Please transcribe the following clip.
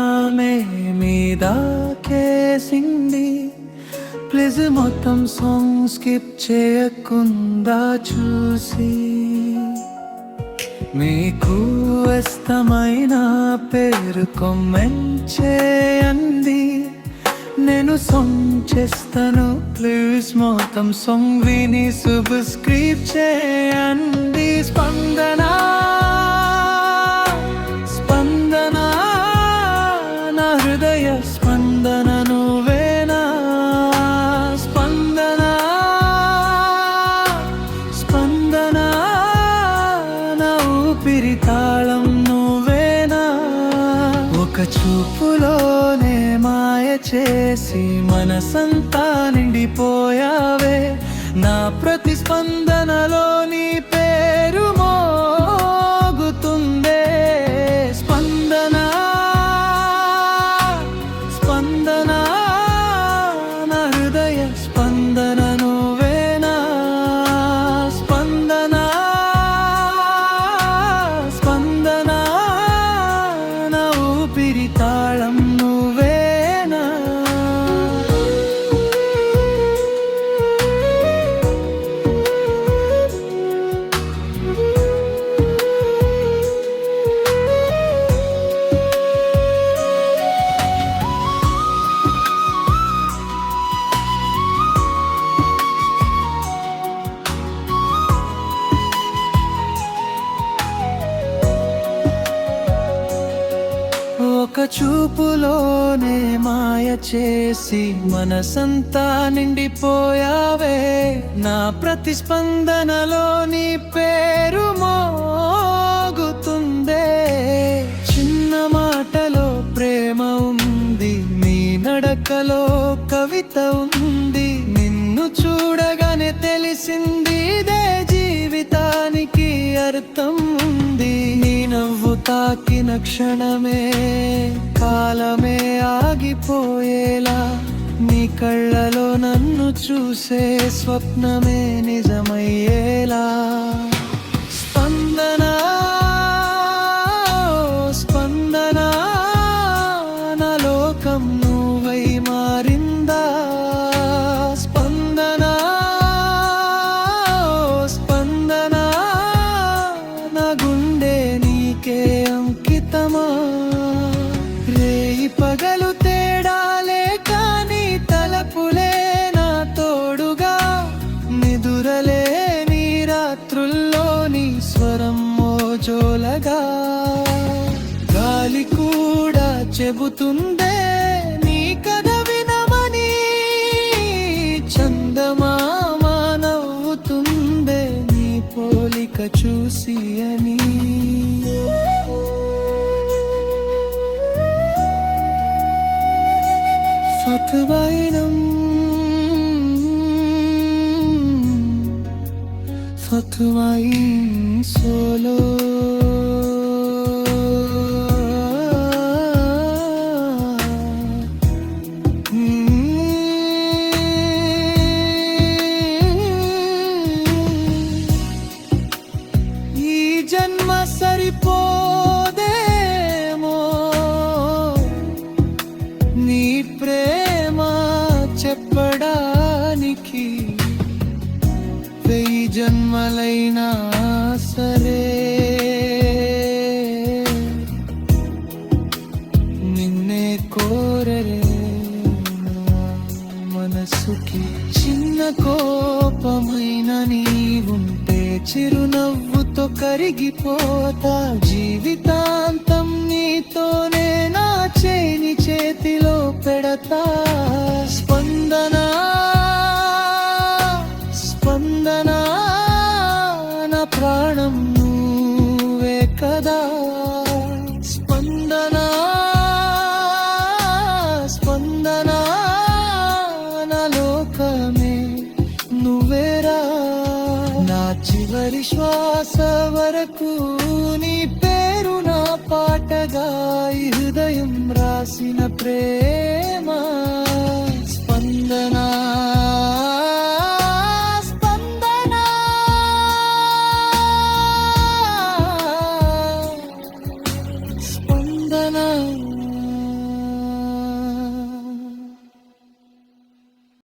ఆమె మీద కేసింది. ప్లీజ్ మొత్తం సాంగ్ స్కిప్ చేయకుండా చూసి. మీకు ఇష్టమైన పేరు కొమ్మెంట్ చేయండి నేను సాంగ్ చేస్తాను ప్లీజ్ మొత్తం సాంగ్ విని సబ్స్క్రైబ్ చేయండి. స్పందనా స్పందన తాళం నువ్వేనా? ఒక చూపులోనే మాయ చేసి మనసంతా నిండిపోయావే. నా ప్రతిస్పందన பிரித்தாளம் చూపులోనే మాయ చేసి మనసంతా నిండిపోయావే. నా ప్రతిస్పందనలో నీ పేరు మోగుతుందే. చిన్న మాటలో ప్రేమ ఉంది నీ నడకలో కవిత ఉంది. నిన్ను చూడగానే తెలిసింది అర్థం ఉంది నీ నవ్వు తాకిన క్షణమే కాలమే ఆగిపోయేలా. నీ కళ్ళలో నన్ను చూసే స్వప్నమే నిజమయ్యేలా. గాలి కూడా చెబుతుందే నీ కథ వినమని. చందమామ నవ్వుతుందే నీ పోలిక చూసి అని. సత్వైనం సత్వైన్ సోలో. జన్మ సరిపోదేమో? నీ ప్రేమ చెప్పడానికి వెయ్యి జన్మలైనా సరే. నిన్నే కోరరే మనసుకి చిన్న కోపమైన నీవుంటే చిరునవ్వుతో కరిగిపోతా జీవితాంతం నీతోనే నా చేని చేతిలో పెడతా. స్పందన స్పందన నా ప్రాణం చివరి శ్వాస వరకు నీ పేరు నా పాటగా హృదయం రాసిన ప్రేమ స్పందనా.